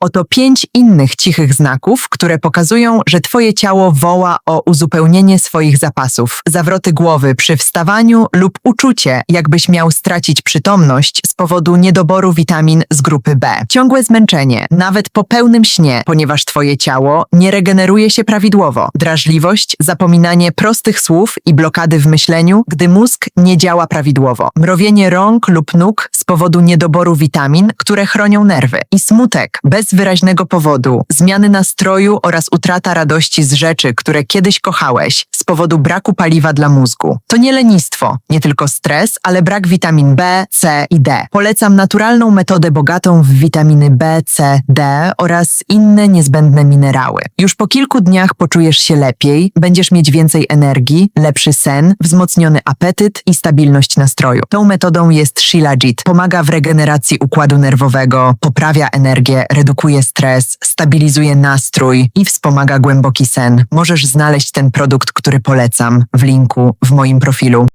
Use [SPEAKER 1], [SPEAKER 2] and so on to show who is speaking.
[SPEAKER 1] Oto pięć innych cichych znaków, które pokazują, że Twoje ciało woła o uzupełnienie swoich zapasów. Zawroty głowy przy wstawaniu lub uczucie, jakbyś miał stracić przytomność z powodu niedoboru witamin z grupy B. Ciągłe zmęczenie, nawet po pełnym śnie, ponieważ Twoje ciało nie regeneruje się prawidłowo. Drażliwość, zapominanie prostych słów i blokady w myśleniu, gdy mózg nie działa prawidłowo. Mrowienie rąk lub nóg z powodu niedoboru witamin, które chronią nerwy. I smutek, bez wyraźnego powodu, zmiany nastroju oraz utrata radości z rzeczy, które kiedyś kochałeś, z powodu braku paliwa dla mózgu. To nie lenistwo, nie tylko stres, ale brak witamin B, C i D. Polecam naturalną metodę bogatą w witaminy B, C, D oraz inne niezbędne minerały. Już po kilku dniach poczujesz się lepiej, będziesz mieć więcej energii, lepszy sen, wzmocniony apetyt i stabilność nastroju. Tą metodą jest Shilajit. Pomaga w regeneracji układu nerwowego, poprawia energię, redukuje stres, stabilizuje nastrój i wspomaga głęboki sen. Możesz znaleźć ten produkt, który polecam w linku w moim profilu.